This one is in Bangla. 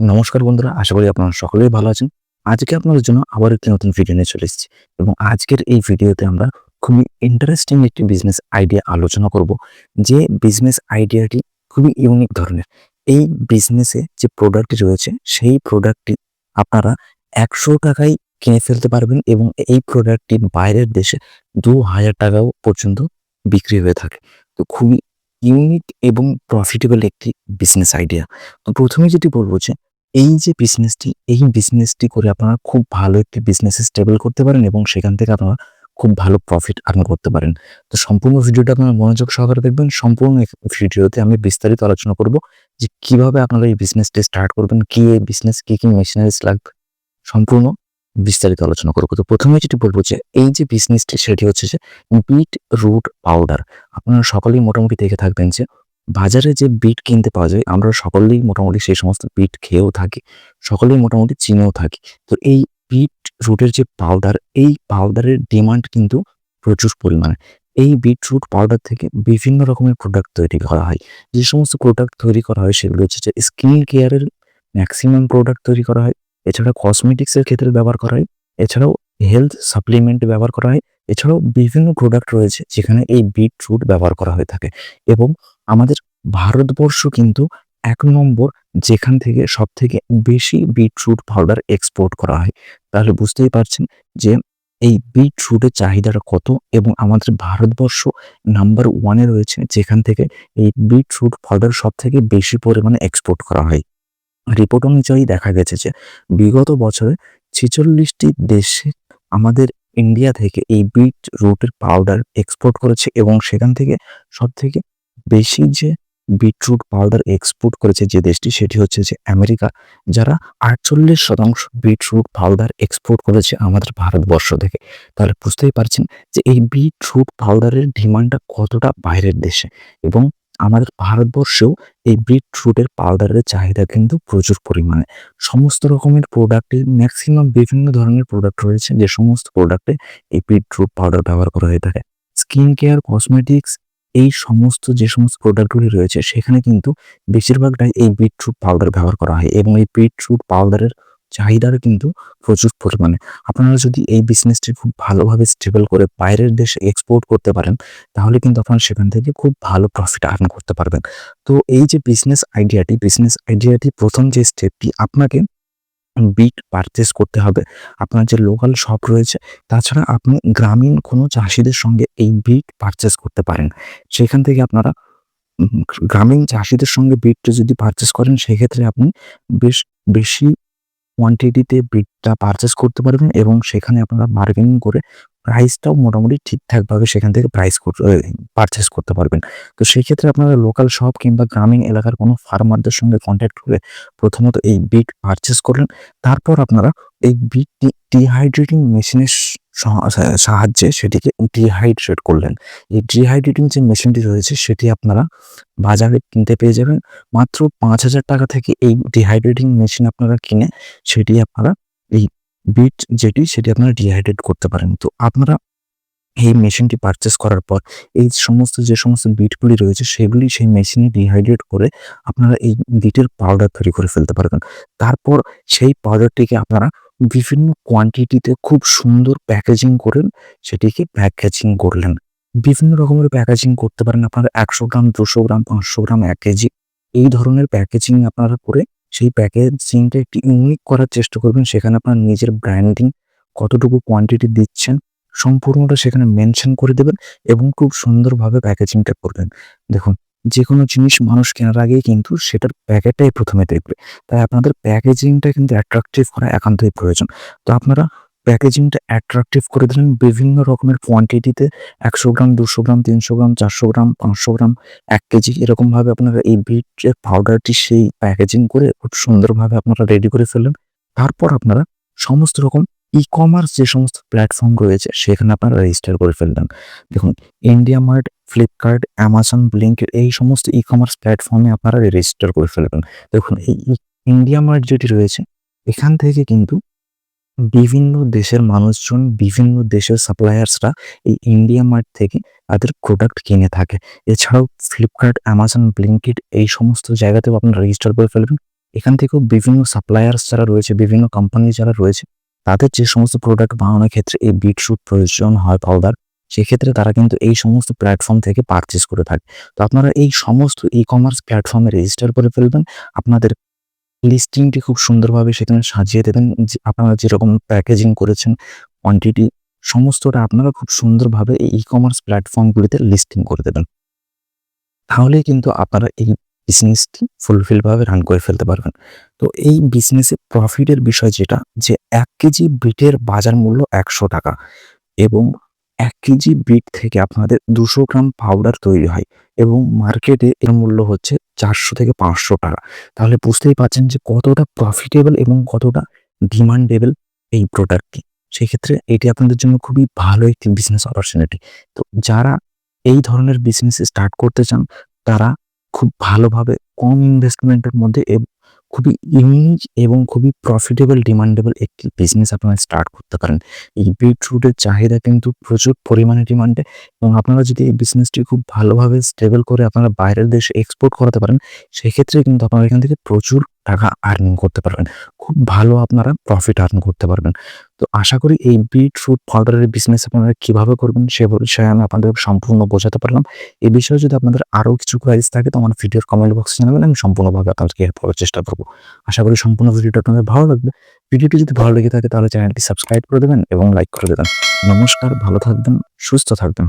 নমস্কার বন্ধুরা, আশা করি আপনারা সকলেই ভালো আছেন। আজকে আপনাদের জন্য আবার একটি নতুন ভিডিও নিয়ে চলে এসেছি এবং আজকের এই ভিডিওতে আমরা খুবই ইন্টারেস্টিং একটি বিজনেস আইডিয়া আলোচনা করব, যে বিজনেস আইডিয়াটি খুবই ইউনিক ধরনের। এই বিজনেসে যে প্রোডাক্টটি রয়েছে, সেই প্রোডাক্টটি আপনারা একশো টাকায় কিনে ফেলতে পারবেন এবং এই প্রোডাক্টটি বাইরের দেশে দু হাজার টাকাও পর্যন্ত বিক্রি হয়ে থাকে। তো খুবই ইউনিক এবং প্রফিটেবল একটি বিজনেস আইডিয়া তো প্রথমে যেটি বলব যে এই যে বিজনেসটি এই বিজনেসটি করে আপনারা খুব ভালো একটি বিজনেস স্টেবল করতে পারেন এবং সেখান থেকে আপনারা খুব ভালো প্রফিট আর্ন করতে পারেন। তো সম্পূর্ণ ভিডিওটা আপনারা মনোযোগ সহকারে দেখবেন। সম্পূর্ণ ভিডিওতে আমি বিস্তারিত আলোচনা করব যে কীভাবে আপনারা এই বিজনেসটি স্টার্ট করবেন, কি এই বিজনেস কি কি মেশিনারিজ লাগবে, সম্পূর্ণ বিস্তারিত আলোচনা করব। তো প্রথমে যেটি বলব যে এই যে বিজনেসটি সেটি হচ্ছে যে বিট রুট পাউডার আপনারা সকলেই মোটামুটি দেখে থাকবেন যে বাজারে যে বিট কিনতে পাওয়া যায়, আমরা সকলেই মোটামুটি সেই সমস্ত বিট খেয়েও থাকি, সকলেই মোটামুটি চিনেও থাকি। তো এই বিট রুটের যে পাউডার এই পাউডারের ডিমান্ড কিন্তু প্রচুর পরিমাণে। এই বিট রুট পাউডার থেকে বিভিন্ন রকমের প্রোডাক্ট তৈরি করা হয়। যে সমস্ত প্রোডাক্ট তৈরি করা হয় সেগুলো হচ্ছে যে স্কিন কেয়ারের ম্যাক্সিমাম প্রোডাক্ট তৈরি করা হয় এছাড়া কসমেটিক্সের ক্ষেত্রে ব্যবহার করা হয়, এছাড়াও হেলথ সাপ্লিমেন্ট ব্যবহার করা হয়, এছাড়াও বিভিন্ন প্রোডাক্ট রয়েছে যেখানে এই বিট রুট ব্যবহার করা হয়ে থাকে। এবং আমাদের ভারতবর্ষ কিন্তু এক নম্বর যেখান থেকে সব থেকে বেশি বিটরুট পাউডার এক্সপোর্ট করা হয়। তাহলে বুঝতেই পারছেন যে এই বিটরুটের চাহিদাটা কত এবং আমাদের ভারতবর্ষ নাম্বার ওয়ানে রয়েছে যেখান থেকে এই বিটরুট পাউডার সব থেকে বেশি পরিমাণে এক্সপোর্ট করা হয়। রিপোর্ট অনুযায়ী দেখা গেছে যে বিগত বছরে ছেচল্লিশটি দেশে আমাদের ইন্ডিয়া থেকে এই বিট রুটের পাউডার এক্সপোর্ট করেছে এবং সেখান থেকে সব থেকে বেশি যে বিটরুট পাউডার এক্সপোর্ট করেছে যে দেশটি, সেটি হচ্ছে যে আমেরিকা, যারা আটচল্লিশ শতাংশ বিটরুট পাউডার এক্সপোর্ট করেছে আমাদের ভারতবর্ষ থেকে। তাহলে বুঝতেই পারছেন যে এই বিটরুট পাউডারের ডিমান্ডটা কতটা বাইরের দেশে এবং আমাদের ভারতবর্ষেও এই বিটরুটের পাউডারের চাহিদা কিন্তু প্রচুর পরিমাণে। সমস্ত রকমের প্রোডাক্টে, ম্যাক্সিমাম বিভিন্ন ধরনের প্রোডাক্ট রয়েছে যে সমস্ত প্রোডাক্টে এই বিটরুট পাউডার ব্যবহার করা হয়ে থাকে। স্কিন কেয়ার কসমেটিক্স এই সমস্ত যে সমস্ত প্রোডাক্টগুলি রয়েছে, সেখানে কিন্তু বেশিরভাগটাই এই বিটরুট পাউডার ব্যবহার করা হয় এবং এই বিটরুট পাউডারের চাহিদার কিন্তু প্রচুর পরিমাণে। আপনারা যদি এই বিজনেসটি খুব ভালোভাবে স্টেবল করে বাইরের দেশে এক্সপোর্ট করতে পারেন, তাহলে কিন্তু আপনারা সেখান থেকে খুব ভালো প্রফিট আর্ন করতে পারবেন। তো এই যে বিজনেস আইডিয়াটি বিজনেস আইডিয়াটি প্রথম যে স্টেপটি আপনাকে বিট পারচেস করতে হবে। আপনার যে লোকাল শপ রয়েছে, তাছাড়া আপনি গ্রামীণ কোনো চাষিদের সঙ্গে এই বিট পারচেস করতে পারেন। সেখান থেকে আপনারা গ্রামীণ চাষিদের সঙ্গে বিটটা যদি পারচেস করেন, সেক্ষেত্রে আপনি বেশ, বেশি কোয়ান্টিটিতে বিটটা পারচেস করতে পারবেন এবং সেখানে আপনারা বার্গেনিং করে প্রাইসটাও মোটামুটি ঠিকঠাকভাবে সেখান থেকে প্রাইস পারচেস করতে পারবেন। তো সেই ক্ষেত্রে আপনারা লোকাল শপ কিংবা গ্রামীণ এলাকার কোনো ফার্মারদের সঙ্গে কন্ট্যাক্ট করে প্রথমত এই বিট পারচেস করলেন। তারপর আপনারা এই বিটটি ডিহাইড্রেটিং মেশিনের সাহায্যে সেটিকে ডিহাইড্রেট করলেন। এই ডিহাইড্রেটিং যে মেশিনটি রয়েছে সেটি আপনারা বাজারে কিনতে পেয়ে যাবেন। মাত্র পাঁচ হাজার টাকা থেকে এই ডিহাইড্রেটিং মেশিন আপনারা কিনে সেটি আপনারা বিট যেটি, সেটি আপনারা ডিহাইড্রেট করতে পারেন। তো আপনারা এই মেশিনটি পারচেস করার পর এই সমস্ত, যে সমস্ত বিটগুলি রয়েছে, সেগুলি সেই মেশিনে ডিহাইড্রেট করে আপনারা এই বিটের পাউডার তৈরি করে ফেলতে পারবেন। তারপর সেই পাউডারটিকে আপনারা বিভিন্ন কোয়ান্টিটিতে খুব সুন্দর প্যাকেজিং করেন সেটিকে প্যাকেজিং করলেন। বিভিন্ন রকমের প্যাকেজিং করতে পারেন আপনারা। একশো গ্রাম, দুশো গ্রাম, পাঁচশো গ্রাম, এক কেজি। এই ধরনের প্যাকেজিং আপনারা করে সেই প্যাকেজিংটা একটি ইউনিক করার চেষ্টা করবেন। সেখানে আপনার নিজের ব্র্যান্ডিং কতটুকু কোয়ান্টিটি দিচ্ছেন, সম্পূর্ণটা সেখানে মেনশন করে দেবেন এবং খুব সুন্দরভাবে প্যাকেজিংটা করবেন। দেখুন যে কোনো জিনিস মানুষ কেনার আগেই কিন্তু সেটার প্যাকেটটাই প্রথমে দেখবে। তাই আপনাদের প্যাকেজিংটা কিন্তু অ্যাট্রাকটিভ করা একান্তই প্রয়োজন। তো আপনারা প্যাকেজিংটা অ্যাট্রাকটিভ করে দিলেন বিভিন্ন রকমের কোয়ান্টিটিতে একশো গ্রাম, দুশো গ্রাম, তিনশো গ্রাম, চারশো গ্রাম, পাঁচশো গ্রাম, এক কেজি। এরকমভাবে আপনারা এই বিটের পাউডারটি সেই প্যাকেজিং করে খুব সুন্দরভাবে আপনারা রেডি করে ফেললেন। তারপর আপনারা সমস্ত রকম ই কমার্স যে সমস্ত প্ল্যাটফর্ম রয়েছে, সেখানে আপনারা রেজিস্টার করে ফেললেন। দেখুন ইন্ডিয়া মার্ট ফ্লিপকার্ট অ্যামাজন ব্লিঙ্কের এই সমস্ত ই কমার্স প্ল্যাটফর্মে আপনারা রেজিস্টার করে ফেলবেন। দেখুন, এই ইন্ডিয়া মার্ট যেটি রয়েছে, এখান থেকে কিন্তু বিভিন্ন দেশের মানুষজন, বিভিন্ন দেশের সাপ্লায়ার্সরা এই ইন্ডিয়া মার্ট থেকে তাদের প্রোডাক্ট কিনে থাকে। এছাড়াও ফ্লিপকার্ট অ্যামাজন ব্লিঙ্কিট এই সমস্ত জায়গাতেও আপনারা রেজিস্টার করে ফেলবেন। এখান থেকেও বিভিন্ন সাপ্লায়ার্স যারা রয়েছে, বিভিন্ন কোম্পানি যারা রয়েছে, তাদের যে সমস্ত প্রোডাক্ট বানানোর ক্ষেত্রে এই বিটরুট প্রয়োজন হয় পাউডার সেক্ষেত্রে তারা কিন্তু এই সমস্ত প্ল্যাটফর্ম থেকে পারচেস করে থাকে। তো আপনারা এই সমস্ত ই কমার্স প্ল্যাটফর্মে রেজিস্টার করে ফেলবেন। আপনাদের লিস্টিংটি খুব সুন্দরভাবে সেখানে সাজিয়ে দেবেন। যে আপনারা যেরকম প্যাকেজিং করেছেন কোয়ান্টিটি সমস্তটা আপনারা খুব সুন্দরভাবে এই ই কমার্স প্ল্যাটফর্মগুলিতে লিস্টিং করে দেবেন। তাহলেই কিন্তু আপনারা এই বিজনেসটি ফুলফিলভাবে রান করে ফেলতে পারবেন। তো এই বিজনেসে প্রফিটের বিষয় যেটা, যে এক কেজি বিটের বাজার মূল্য একশো টাকা এবং এক কেজি বিট থেকে আপনাদের দুশো গ্রাম পাউডার তৈরি হয় এবং মার্কেটে এর মূল্য হচ্ছে চারশো থেকে পাঁচশো টাকা। তাহলে বুঝতেই পারছেন যে কতটা প্রফিটেবল এবং কতটা ডিমান্ডেবল এই প্রোডাক্টটি সেক্ষেত্রে এটি আপনাদের জন্য খুবই ভালো একটি বিজনেস অপরচুনিটি তো যারা এই ধরনের বিজনেস স্টার্ট করতে চান, তারা খুব ভালোভাবে কম ইনভেস্টমেন্টের মধ্যে খুবই ইউনিক এবং খুবই প্রফিটেবল ডিমান্ডেবল একটি বিজনেস আপনারা স্টার্ট করতে পারেন। এই বিটরুটের চাহিদা কিন্তু প্রচুর পরিমাণে ডিমান্ডে এবং আপনারা যদি এই বিজনেসটি খুব ভালোভাবে স্টেবল করে আপনারা বাইরের দেশে এক্সপোর্ট করাতে পারেন, সেক্ষেত্রে কিন্তু আপনারা এখান থেকে প্রচুর টাকা আর্নিং করতে পারবেন। খুব ভালো আপনারা প্রফিট আর্ন করতে পারবেন। তো আশা করি এই বিটরুট পাউডারের বিজনেস আপনারা কীভাবে করবেন সে বিষয়ে আমি আপনাদের সম্পূর্ণ বোঝাতে পারলাম। এই বিষয়ে যদি আপনাদের আরও কিছু কোয়ারিজ থাকে, তো আমার ভিডিওর কমেন্ট বক্সে জানাবেন, আমি সম্পূর্ণভাবে আপনাদেরকে হেল্প করার চেষ্টা করব। আশা করি সম্পূর্ণ ভিডিওটা আপনাদের ভালো লাগবে। ভিডিওটি যদি ভালো লেগে থাকে, তাহলে চ্যানেলটি সাবস্ক্রাইব করে দেবেন এবং লাইক করে দেবেন। নমস্কার, ভালো থাকবেন, সুস্থ থাকবেন।